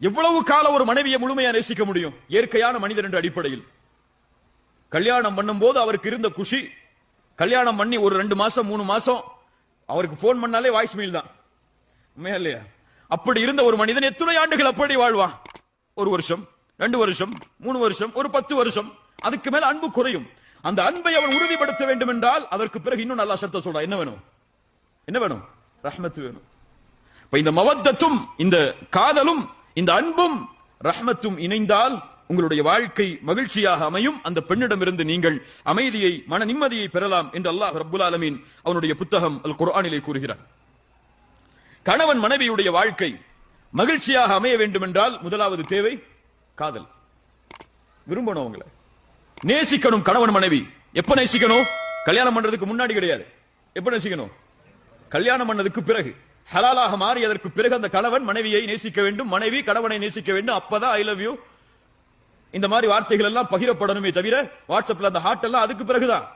எவ்வளவு காலம் ஒரு மனைவியை முழுமையா நேசிக்க முடியும்? இயற்கையான மனிதர் என்ற அடிப்படையில். கல்யாணம் பண்ணும் போது அவருக்கு இருந்த குஷி கல்யாணம் பண்ணி ஒரு ரெண்டு மாசம் மூணு மாசம் அவருக்கு போன் பண்ணாலே வாய்ஸ் மெயில் தான். உண்மையா இல்லையா? அப்படி இருந்த ஒரு மனிதன் எத்தனை ஆண்டுகள் அப்படி வாழ்வான்? ஒரு வருஷம் ரெண்டு வருஷம் மூணு வருஷம் ஒரு பத்து வருஷம் அதுக்கு மேல அன்பு குறையும். அந்த அன்பை அவன் உறுதிப்படுத்த வேண்டும் என்றால் அதற்கு பிறகு இன்னும் நல்லா சத்த சொல்றான் என்ன வேணும்? என்ன வேணும்? ரஹ்மத் வேணும். இப்ப இந்த மவத்தத்தும் இந்த காதலும் இந்த அன்பும் ரஹ்மத்தும் இணைந்தால் உங்களுடைய வாழ்க்கை மகிழ்ச்சியாக அமையும். அந்த பெண்ணிடமிருந்து நீங்கள் அமைதியை மன நிம்மதியை பெறலாம் என்று அல்லாஹ் ரபுல் ஆலமீன் அவனுடைய புத்தகம் அல் குரானிலே கூறுகிறார் கணவன் மனைவியுடைய வாழ்க்கை மகிழ்ச்சியாக அமைய வேண்டும் என்றால் முதலாவது தேவை காதல். விரும்பணும் அவங்களை நேசிக்கணும் கணவன் மனைவி. எப்ப நேசிக்கணும்? கல்யாணம் பண்றதுக்கு முன்னாடி கிடையாது. எப்ப நேசிக்கணும்? கல்யாணம் பண்ணதுக்கு பிறகு. ஹலாலாக மாறியதற்கு பிறகு அந்த கணவன் மனைவியை நேசிக்க வேண்டும். மனைவி கணவனை நேசிக்க வேண்டும். அப்பதான் ஐ லவ் யூ இந்த மாதிரி வார்த்தைகள் எல்லாம் பகிரப்படணுமே தவிர வாட்ஸ்அப்ல அந்த ஹார்ட் எல்லாம் அதுக்கு பிறகுதான்.